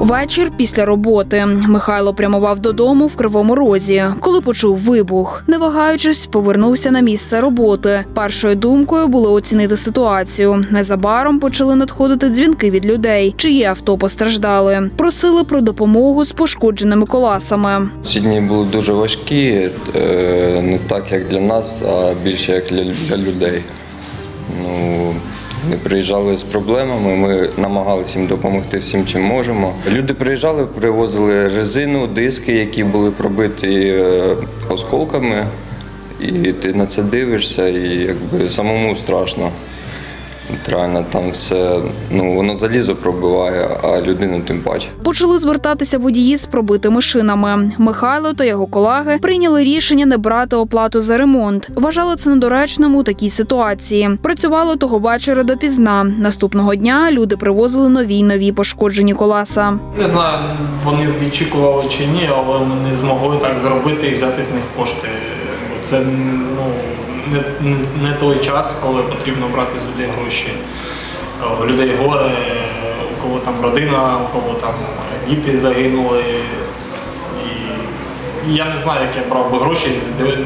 Вечір після роботи Михайло прямував додому в кривому розі, коли почув вибух. Не вагаючись, повернувся на місце роботи. Першою думкою було оцінити ситуацію. Незабаром почали надходити дзвінки від людей, чиї авто постраждали. Просили про допомогу з пошкодженими коласами. Ці дні були дуже важкі, е, не так як для нас, а більше як для, людей. Ну, приїжджали з проблемами, ми намагалися їм допомогти всім, чим можемо. Люди приїжджали, привозили резину, диски, які були пробиті е, осколками. І ти на це дивишся, і якби самому страшно. Реально там все, ну воно залізо пробиває, а людину тим паче. Почали звертатися водії з пробитими шинами. Михайло та його колеги прийняли рішення не брати оплату за ремонт. Вважали це недоречним у такій ситуації. Працювало того вечора допізна. Наступного дня люди привозили нові й нові пошкоджені колеса. Не знаю, вони очікували чи ні, але ми не змогли так зробити і взяти з них кошти. Бо це ну, не, не- той час, коли потрібно брати з людей гроші. У людей горе, у кого там родина, у кого там діти загинули. Я не знаю, як я брав би гроші,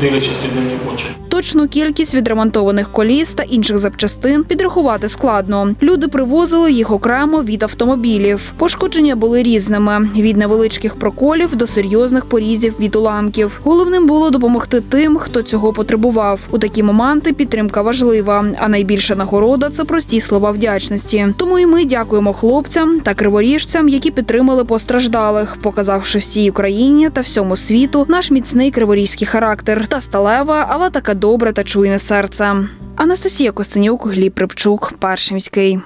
дивлячись людині в очі. Точну кількість відремонтованих коліс та інших запчастин підрахувати складно. Люди привозили їх окремо від автомобілів. Пошкодження були різними: від невеличких проколів до серйозних порізів від уламків. Головним було допомогти тим, хто цього потребував. У такі моменти підтримка важлива, а найбільша нагорода це прості слова вдячності. Тому і ми дякуємо хлопцям та криворіжцям, які підтримали постраждалих, показавши всій Україні та всьому світу наш міцний криворізький характер та сталева, але таке добре та чуйне серце. Анастасія Костенюк, Гліб Припчук, Перший міський.